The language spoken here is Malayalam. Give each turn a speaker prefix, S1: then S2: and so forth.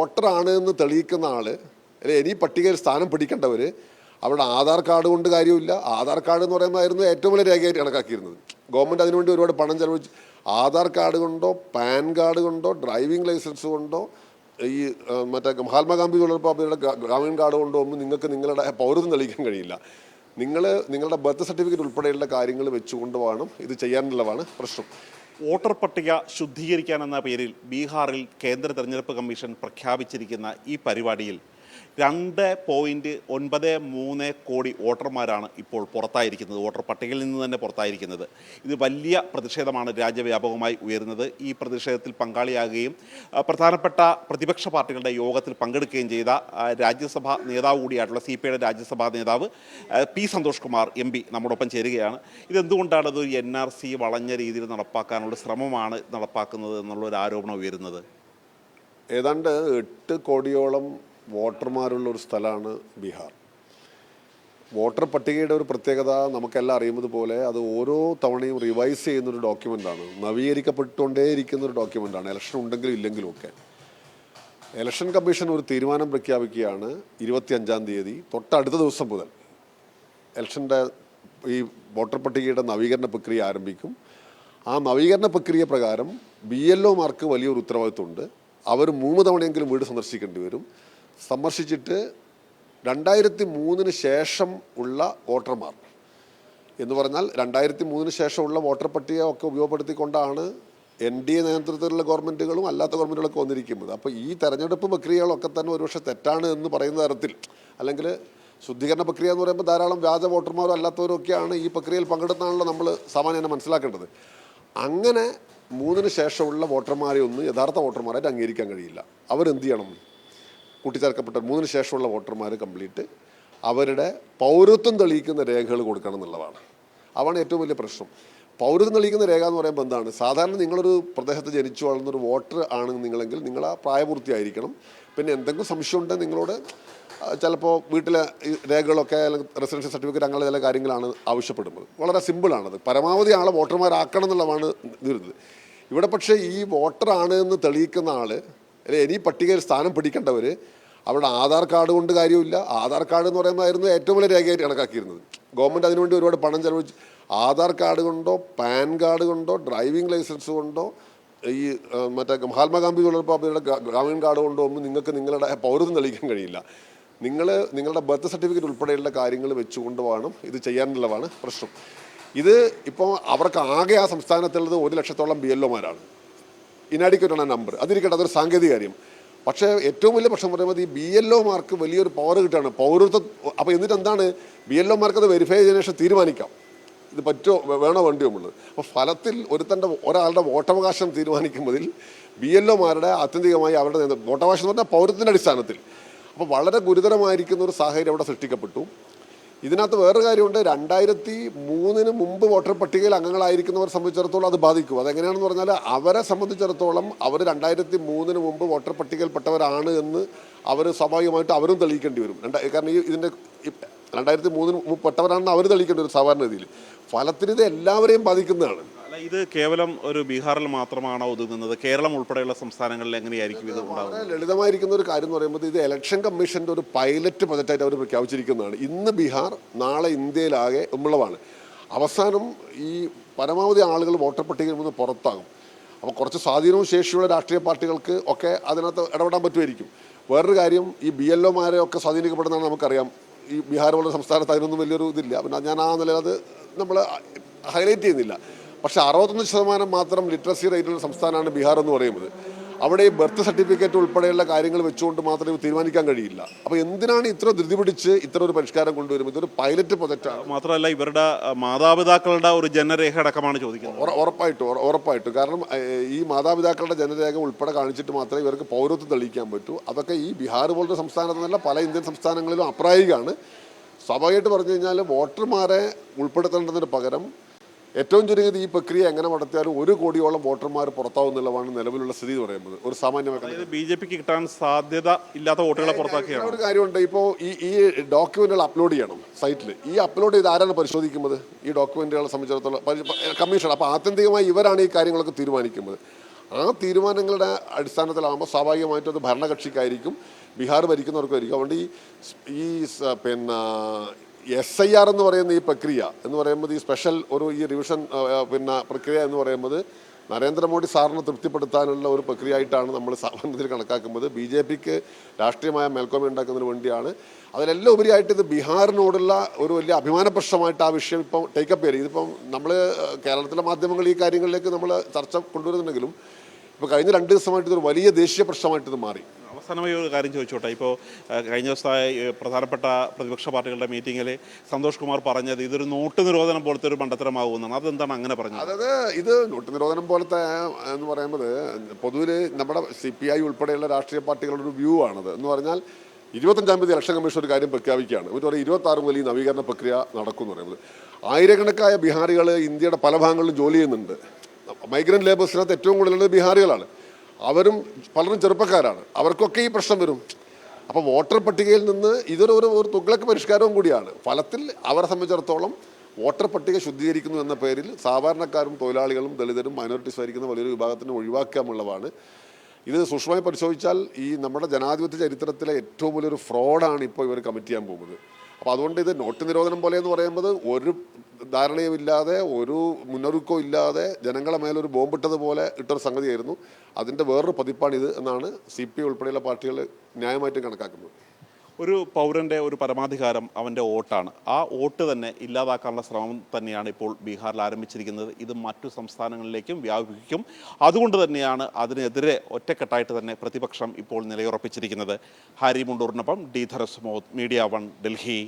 S1: വോട്ടറാണ് എന്ന് തെളിയിക്കുന്ന ആൾ അല്ലെ ഇനി പട്ടികയിൽ സ്ഥാനം പിടിക്കേണ്ടവർ അവരുടെ ആധാർ കാർഡ് കൊണ്ട് കാര്യമില്ല. ആധാർ കാർഡ് എന്ന് പറയുന്നതായിരുന്നു ഏറ്റവും വലിയ രേഖയായിട്ട് കണക്കാക്കിയിരുന്നത്. ഗവൺമെന്റ് അതിനുവേണ്ടി ഒരുപാട് പണം ചെലവഴിച്ച് ആധാർ കാർഡ് കൊണ്ടോ പാൻ കാർഡ് കൊണ്ടോ ഡ്രൈവിംഗ് ലൈസൻസ് കൊണ്ടോ ഈ മറ്റേ മഹാത്മാഗാന്ധി ഉള്ളപ്പോൾ അവരുടെ ഗ്രാമീൺ കാർഡ് കൊണ്ടോ ഒന്നും നിങ്ങൾക്ക് നിങ്ങളുടെ പൗരത്വം തെളിയിക്കാൻ കഴിയില്ല. നിങ്ങൾ നിങ്ങളുടെ ബർത്ത് സർട്ടിഫിക്കറ്റ് ഉൾപ്പെടെയുള്ള കാര്യങ്ങൾ വെച്ചുകൊണ്ട് വേണം ഇത് ചെയ്യാനുള്ളതാണ് പ്രശ്നം.
S2: വോട്ടർ പട്ടിക ശുദ്ധീകരിക്കാനെന്ന പേരിൽ ബീഹാറിൽ കേന്ദ്ര തെരഞ്ഞെടുപ്പ് കമ്മീഷൻ പ്രഖ്യാപിച്ചിരിക്കുന്ന ഈ പരിപാടിയിൽ രണ്ട് പോയിന്റ് ഒൻപത് മൂന്ന് കോടി വോട്ടർമാരാണ് ഇപ്പോൾ പുറത്തായിരിക്കുന്നത്. വോട്ടർ പട്ടികയിൽ നിന്ന് തന്നെ പുറത്തായിരിക്കുന്നത്. ഇത് വലിയ പ്രതിഷേധമാണ് രാജ്യവ്യാപകമായി ഉയരുന്നത്. ഈ പ്രതിഷേധത്തിൽ പങ്കാളിയാകുകയും പ്രധാനപ്പെട്ട പ്രതിപക്ഷ പാർട്ടികളുടെ യോഗത്തിൽ പങ്കെടുക്കുകയും ചെയ്ത രാജ്യസഭാ നേതാവ് കൂടിയായിട്ടുള്ള സി പി ഐയുടെ രാജ്യസഭാ നേതാവ് P Santhosh Kumar M P നമ്മോടൊപ്പം ചേരുകയാണ്. ഇതെന്തുകൊണ്ടാണ് അത് എൻ ആർ സി വളഞ്ഞ രീതിയിൽ നടപ്പാക്കാനുള്ള ശ്രമമാണ് നടപ്പാക്കുന്നത് എന്നുള്ളൊരു ആരോപണം ഉയരുന്നത്?
S1: ഏതാണ്ട് എട്ട് കോടിയോളം വോട്ടർമാരുള്ള ഒരു സ്ഥലമാണ് ബീഹാർ. വോട്ടർ പട്ടികയുടെ ഒരു പ്രത്യേകത നമുക്കെല്ലാം അറിയുന്നത് പോലെ അത് ഓരോ തവണയും റിവൈസ് ചെയ്യുന്ന ഒരു ഡോക്യുമെന്റാണ് നവീകരിക്കപ്പെട്ടുകൊണ്ടേയിരിക്കുന്ന ഒരു ഡോക്യുമെന്റാണ് ഇലക്ഷൻ ഉണ്ടെങ്കിലും ഇല്ലെങ്കിലും ഒക്കെ. ഇലക്ഷൻ കമ്മീഷൻ ഒരു തീരുമാനം പ്രഖ്യാപിക്കുകയാണ് ഇരുപത്തിയഞ്ചാം തീയതി തൊട്ടടുത്ത ദിവസം മുതൽ. ഇലക്ഷന്റെ ഈ വോട്ടർ പട്ടികയുടെ നവീകരണ പ്രക്രിയ ആരംഭിക്കും. ആ നവീകരണ പ്രക്രിയ പ്രകാരം ബി എൽ ഒമാർക്ക് വലിയൊരു ഉത്തരവാദിത്വമുണ്ട്. അവർ മൂന്ന് തവണയെങ്കിലും വീട് സന്ദർശിക്കേണ്ടി വരും. സന്ദർശിച്ചിട്ട് രണ്ടായിരത്തി മൂന്നിന് ശേഷം ഉള്ള വോട്ടർമാർ. എന്ന് പറഞ്ഞാൽ രണ്ടായിരത്തി മൂന്നിന് ശേഷമുള്ള വോട്ടർ പട്ടിക ഒക്കെ ഉപയോഗപ്പെടുത്തിക്കൊണ്ടാണ് എൻ ഡി എ നേതൃത്വത്തിലുള്ള ഗവൺമെന്റുകളും അല്ലാത്ത ഗവൺമെന്റുകളൊക്കെ വന്നിരിക്കുന്നത്. അപ്പോൾ ഈ തെരഞ്ഞെടുപ്പ് പ്രക്രിയകളൊക്കെ തന്നെ ഒരുപക്ഷെ തെറ്റാണ് എന്ന് പറയുന്ന തരത്തിൽ അല്ലെങ്കിൽ ശുദ്ധീകരണ പ്രക്രിയ എന്ന് പറയുമ്പോൾ ധാരാളം വ്യാജ വോട്ടർമാരും അല്ലാത്തവരും ഒക്കെയാണ് ഈ പ്രക്രിയയിൽ പങ്കെടുത്താണല്ലോ നമ്മൾ സാമാന്യം മനസ്സിലാക്കേണ്ടത്. അങ്ങനെ മൂന്നിന് ശേഷമുള്ള വോട്ടർമാരെ ഒന്നും യഥാർത്ഥ വോട്ടർമാരായിട്ട് അംഗീകരിക്കാൻ കഴിയില്ല. അവരെന്ത് ചെയ്യണം? കൂട്ടിച്ചേർക്കപ്പെട്ട മൂന്നിന് ശേഷമുള്ള വോട്ടർമാർ കംപ്ലീറ്റ്. അവരുടെ പൗരത്വം തെളിയിക്കുന്ന രേഖകൾ കൊടുക്കണം എന്നുള്ളതാണ്. അതാണ് ഏറ്റവും വലിയ പ്രശ്നം. പൗരത്വം തെളിയിക്കുന്ന രേഖ എന്ന് പറയുമ്പോൾ എന്താണ്? സാധാരണ നിങ്ങളൊരു പ്രദേശത്ത് ജനിച്ചു വളർന്ന ഒരു വോട്ടർ ആണ് നിങ്ങളെങ്കിൽ നിങ്ങൾ ആ പ്രായപൂർത്തിയായിരിക്കണം. പിന്നെ എന്തെങ്കിലും സംശയം ഉണ്ടെങ്കിൽ നിങ്ങളോട്? ചിലപ്പോൾ വീട്ടിലെ രേഖകളൊക്കെ അല്ലെങ്കിൽ റെസിഡൻഷ്യൽ സർട്ടിഫിക്കറ്റ് അങ്ങനെ ചില കാര്യങ്ങളാണ് ആവശ്യപ്പെടുന്നത്. വളരെ സിമ്പിളാണത്. പരമാവധി ആളെ വോട്ടർമാരാക്കണം എന്നുള്ളതാണ് ഇവിടെ പക്ഷേ ഈ വോട്ടറാണ് എന്ന് തെളിയിക്കുന്ന ആൾ അല്ലെ ഇനി പട്ടികയിൽ സ്ഥാനം പിടിക്കേണ്ടവർ അവരുടെ ആധാർ കാർഡ് കൊണ്ട് കാര്യമില്ല ആധാർ കാർഡ് എന്ന് പറയുന്നതായിരുന്നു ഏറ്റവും വലിയ രേഖയായിട്ട് കണക്കാക്കിയിരുന്നത്. ഗവൺമെന്റ് അതിനുവേണ്ടി ഒരുപാട് പണം ചെലവഴിച്ച് ആധാർ കാർഡ് കൊണ്ടോ പാൻ കാർഡ് കൊണ്ടോ ഡ്രൈവിംഗ് ലൈസൻസ് കൊണ്ടോ ഈ മറ്റേ മഹാത്മാഗാന്ധി ഉള്ളപ്പോൾ അവരുടെ ഗ്രാമീൺ കാർഡ് കൊണ്ടോ ഒന്നും നിങ്ങൾക്ക് നിങ്ങളുടെ പൗരത്വം തെളിയിക്കാൻ കഴിയില്ല. നിങ്ങൾ നിങ്ങളുടെ ബർത്ത് സർട്ടിഫിക്കറ്റ് ഉൾപ്പെടെയുള്ള കാര്യങ്ങൾ വെച്ചുകൊണ്ട് വേണം ഇത് ചെയ്യാനുള്ളതാണ് പ്രശ്നം. ഇത് ഇപ്പോൾ അവർക്ക് ആകെ ആ സംസ്ഥാനത്തുള്ളത് ഒരു ലക്ഷത്തോളം ബി എൽ ഒമാരാണ് ഇനാഡിക്വേറ്റ് ആണ് നമ്പർ. അതിരിക്കട്ടെ അതൊരു സാങ്കേതിക കാര്യം. പക്ഷേ ഏറ്റവും വലിയ പ്രശ്നം പറയുമ്പോൾ ഈ ബി എൽ വലിയൊരു പവർ കിട്ടുകയാണ്. പൗരത്വ അപ്പോൾ എന്നിട്ട് എന്താണ്? ബി എൽ ഒമാർക്ക് അത് വെരിഫൈ ചെയ്തതിനു ശേഷം തീരുമാനിക്കാം. ഇത് പറ്റോ? വേണോ വേണ്ടിയോ ഉള്ളത് അപ്പോൾ ഫലത്തിൽ ഒരുത്തന്റെ ഒരാളുടെ വോട്ടവകാശം തീരുമാനിക്കുന്നതിൽ ബി എൽ ഒമാരുടെ ആത്യന്തികമായി അവരുടെ വോട്ടവകാശം എന്ന് പറഞ്ഞാൽ പൗരത്തിന്റെ അടിസ്ഥാനത്തിൽ. അപ്പോൾ വളരെ ഗുരുതരമായിരിക്കുന്ന ഒരു സാഹചര്യം അവിടെ സൃഷ്ടിക്കപ്പെട്ടു. ഇതിനകത്ത് വേറൊരു കാര്യമുണ്ട്. രണ്ടായിരത്തി മൂന്നിന് മുമ്പ് വോട്ടർ പട്ടികയിൽ അംഗങ്ങളായിരിക്കുന്നവരെ സംബന്ധിച്ചിടത്തോളം അത് ബാധിക്കും. അതെങ്ങനെയാണെന്ന് പറഞ്ഞാൽ അവരെ സംബന്ധിച്ചിടത്തോളം അവർ രണ്ടായിരത്തി മൂന്നിന് മുമ്പ് വോട്ടർ പട്ടികയിൽപ്പെട്ടവരാണ് എന്ന് അവർ സ്വാഭാവികമായിട്ട് അവരും തെളിയിക്കേണ്ടി വരും. രണ്ടാ കാരണം ഈ ഇതിന്റെ രണ്ടായിരത്തി മൂന്നിന് മുമ്പ് പെട്ടവരാണെന്ന് അവർ തെളിയിക്കേണ്ടി വരും സാധാരണ രീതിയിൽ. ഫലത്തിന് ഇത് എല്ലാവരെയും ബാധിക്കുന്നതാണ്.
S2: ഇത് കേവലം ഒരു ബീഹാറിൽ മാത്രമാണോ ഒതുങ്ങുന്നത്? കേരളം ഉൾപ്പെടെയുള്ള സംസ്ഥാനങ്ങളിൽ എങ്ങനെയായിരിക്കും ഇത്
S1: വളരെ ലളിതമായിരിക്കുന്ന ഒരു കാര്യം എന്ന് പറയുമ്പോൾ ഇത് ഇലക്ഷൻ കമ്മീഷന്റെ ഒരു പൈലറ്റ് പ്രൊജക്റ്റായിട്ട് അവർ പ്രഖ്യാപിച്ചിരിക്കുന്നതാണ്. ഇന്ന് ബീഹാർ നാളെ ഇന്ത്യയിലാകെ ഉള്ളതാണ് അവസാനം ഈ പരമാവധി ആളുകൾ വോട്ടർ പട്ടികയിൽ നിന്ന് പുറത്താകും. അപ്പോൾ കുറച്ച് സ്വാധീനവും ശേഷിയുള്ള രാഷ്ട്രീയ പാർട്ടികൾക്ക് ഒക്കെ അതിനകത്ത് ഇടപെടാൻ പറ്റുമായിരിക്കും. വേറൊരു കാര്യം ഈ ബി എൽ ഒമാരെ ഒക്കെ സ്വാധീനിക്കപ്പെടുന്നതാണ് നമുക്കറിയാം. ഈ ബീഹാർ പോലുള്ള സംസ്ഥാനത്ത് അതിനൊന്നും വലിയൊരു ഇതില്ല. പിന്നെ ഞാൻ ആ നിലയിൽ അത് നമ്മൾ ഹൈലൈറ്റ് ചെയ്യുന്നില്ല. പക്ഷേ അറുപത്തൊന്ന് ശതമാനം മാത്രം ലിറ്ററസി റേറ്റുള്ള സംസ്ഥാനമാണ് ബീഹാർ എന്ന് പറയുന്നത്. അവിടെ ഈ ബർത്ത് സർട്ടിഫിക്കറ്റ് ഉൾപ്പെടെയുള്ള കാര്യങ്ങൾ വെച്ചുകൊണ്ട് മാത്രമേ തീരുമാനിക്കാൻ കഴിയില്ല. അപ്പോൾ എന്തിനാണ് ഇത്ര ധൃതി പിടിച്ച് ഇത്ര ഒരു പരിഷ്കാരം കൊണ്ടുവരുന്നത്? ഇതൊരു പൈലറ്റ് പ്രൊജക്റ്റാണ്.
S2: മാത്രമല്ല ഇവരുടെ മാതാപിതാക്കളുടെ ഒരു ജനരേഖ അടക്കമാണ് ചോദിക്കുന്നത്.
S1: ഉറ- ഉറപ്പായിട്ടും ഉറപ്പായിട്ടും. കാരണം ഈ മാതാപിതാക്കളുടെ ജനരേഖ ഉൾപ്പെടെ കാണിച്ചിട്ട് മാത്രമേ ഇവർക്ക് പൗരത്വം തെളിയിക്കാൻ പറ്റൂ. അതൊക്കെ ഈ ബീഹാർ പോലത്തെ സംസ്ഥാനത്ത് നിന്നല്ല പല ഇന്ത്യൻ സംസ്ഥാനങ്ങളിലും അപ്രായികമാണ് സ്വാഭാവികമായിട്ട് പറഞ്ഞു കഴിഞ്ഞാൽ വോട്ടർമാരെ ഉൾപ്പെടുത്തേണ്ടതിന് പകരം ഏറ്റവും ചുരുങ്ങിയത് ഈ പ്രക്രിയ എങ്ങനെ നടത്തിയാലും ഒരു കോടിയോളം വോട്ടർമാർ പുറത്താവുന്നുള്ളതാണ് നിലവിലുള്ള സ്ഥിതി എന്ന് പറയുന്നത്. ഒരു
S2: സാമാന്യ ബി ജെ പിക്ക് കിട്ടാൻ സാധ്യത ഇല്ലാത്ത വോട്ടുകളെ പുറത്താക്കിയാണ്?
S1: ഒരു കാര്യമുണ്ട്. ഇപ്പോൾ ഈ ഈ ഡോക്യുമെന്റുകൾ അപ്ലോഡ് ചെയ്യണം സൈറ്റിൽ ഈ അപ്ലോഡ് ചെയ്ത് ആരാണ് പരിശോധിക്കുന്നത്? ഈ ഡോക്യുമെന്റുകളെ സംബന്ധിച്ചിടത്തോളം കമ്മീഷൻ അപ്പോൾ ആത്യന്തികമായി ഇവരാണ് ഈ കാര്യങ്ങളൊക്കെ തീരുമാനിക്കുന്നത്. ആ തീരുമാനങ്ങളുടെ അടിസ്ഥാനത്തിലാകുമ്പോൾ സ്വാഭാവികമായിട്ടും അത് ഭരണകക്ഷിക്കായിരിക്കും. ബീഹാർ ഭരിക്കുന്നവർക്കായിരിക്കും. അതുകൊണ്ട് ഈ പിന്നെ എസ് ഐ ആർ എന്ന് പറയുന്ന ഈ പ്രക്രിയ എന്ന് പറയുമ്പോൾ ഈ സ്പെഷ്യൽ ഒരു ഈ റിവിഷൻ പിന്നെ പ്രക്രിയ എന്ന് പറയുമ്പോൾ നരേന്ദ്രമോദി സാറിനെ തൃപ്തിപ്പെടുത്താനുള്ള ഒരു പ്രക്രിയ ആയിട്ടാണ് നമ്മൾ സാമാന്യത്തിൽ കണക്കാക്കുന്നത്. ബി ജെ പിക്ക് രാഷ്ട്രീയമായ മേൽക്കോമ ഉണ്ടാക്കുന്നതിന് വേണ്ടിയാണ്. അതിലെല്ലാം ഉപരിയായിട്ട് ഇത് ബീഹാറിനോടുള്ള ഒരു വലിയ അഭിമാന പ്രശ്നമായിട്ട് ആ വിഷയം ഇപ്പം ടേക്കപ്പ് ചെയ്ത്. ഇതിപ്പം നമ്മൾ കേരളത്തിലെ മാധ്യമങ്ങൾ ഈ കാര്യങ്ങളിലേക്ക് നമ്മൾ ചർച്ച കൊണ്ടുവരുന്നുണ്ടെങ്കിലും ഇപ്പോൾ കഴിഞ്ഞ രണ്ട് ദിവസമായിട്ട് ഇതൊരു വലിയ ദേശീയ പ്രശ്നമായിട്ട് ഇത് മാറി.
S2: അവസാനമായി ഒരു കാര്യം ചോദിച്ചോട്ടെ? ഇപ്പോൾ കഴിഞ്ഞ ദിവസമായ പ്രധാനപ്പെട്ട പ്രതിപക്ഷ പാർട്ടികളുടെ മീറ്റിങ്ങിൽ സന്തോഷ് കുമാർ പറഞ്ഞത് ഇതൊരു നോട്ട് നിരോധനം പോലത്തെ ഒരു മണ്ടത്തരമാകുമെന്നാണ്. അതെന്താണ് അങ്ങനെ പറഞ്ഞത്?
S1: അതായത് ഇത് നോട്ട് നിരോധനം പോലത്തെ എന്ന് പറയുമ്പോൾ പൊതുവിൽ നമ്മുടെ സി പി ഐ ഉൾപ്പെടെയുള്ള രാഷ്ട്രീയ പാർട്ടികളുടെ ഒരു വ്യൂ ആണത് എന്ന് പറഞ്ഞാൽ ഇരുപത്തഞ്ചാം തീയതി ഇലക്ഷൻ കമ്മീഷൻ ഒരു കാര്യം പ്രഖ്യാപിക്കുകയാണ്. എന്നിട്ട് പറയും ഇരുപത്തി ആറ് മുതൽ ഈ നവീകരണ പ്രക്രിയ നടക്കും എന്ന് പറയുന്നത്. ആയിരക്കണക്കായ ബിഹാറികൾ ഇന്ത്യയുടെ പല ഭാഗങ്ങളിലും ജോലി ചെയ്യുന്നുണ്ട്. മൈഗ്രന്റ് ലേബേഴ്സിനകത്ത് ഏറ്റവും കൂടുതലുള്ളത് ബീഹാറികളാണ് അവരും പലരും ചെറുപ്പക്കാരാണ്. അവർക്കൊക്കെ ഈ പ്രശ്നം വരും. അപ്പോൾ വോട്ടർ പട്ടികയിൽ നിന്ന് ഇതൊരു ഒരു ഒരു തുഗ്ലക്ക് പരിഷ്കാരവും കൂടിയാണ്. ഫലത്തിൽ അവരെ സംബന്ധിച്ചിടത്തോളം വോട്ടർ പട്ടിക ശുദ്ധീകരിക്കുന്നു എന്ന പേരിൽ സാധാരണക്കാരും തൊഴിലാളികളും ദളിതരും മൈനോറിറ്റീസ് ഭരിക്കുന്ന വലിയൊരു വിഭാഗത്തിന് ഒഴിവാക്കാമുള്ളതാണ് ഇത് സൂക്ഷ്മമായി പരിശോധിച്ചാൽ ഈ നമ്മുടെ ജനാധിപത്യ ചരിത്രത്തിലെ ഏറ്റവും വലിയൊരു ഫ്രോഡാണ് ഇപ്പോൾ ഇവർ കമ്മിറ്റ് ചെയ്യാൻ പോകുന്നത്. അപ്പോൾ അതുകൊണ്ട് ഇത് നോട്ട് നിരോധനം പോലെ എന്ന് പറയുമ്പോൾ ഒരു ധാരണയും ഇല്ലാതെ ഒരു മുന്നൊരുക്കവും ഇല്ലാതെ ജനങ്ങളെ മേലൊരു ബോംബിട്ടതുപോലെ ഇട്ടൊരു സംഗതിയായിരുന്നു. അതിന്റെ വേറൊരു പതിപ്പാണിത് എന്നാണ് സി പി ഉൾപ്പെടെയുള്ള പാർട്ടികൾ ന്യായമായിട്ടും കണക്കാക്കുന്നത്.
S2: ഒരു പൗരന്റെ ഒരു പരമാധികാരം അവന്റെ വോട്ടാണ്. ആ വോട്ട് തന്നെ ഇല്ലാതാക്കാനുള്ള ശ്രമം തന്നെയാണ് ഇപ്പോൾ ബീഹാറിൽ ആരംഭിച്ചിരിക്കുന്നത്. ഇത് മറ്റു സംസ്ഥാനങ്ങളിലേക്കും വ്യാപിക്കും. അതുകൊണ്ട് തന്നെയാണ് അതിനെതിരെ ഒറ്റക്കെട്ടായിട്ട് തന്നെ പ്രതിപക്ഷം ഇപ്പോൾ നിലയുറപ്പിച്ചിരിക്കുന്നത്. ഹാരി മുണ്ടൂറിനൊപ്പം ഡി മീഡിയ വൺ ഡൽഹി.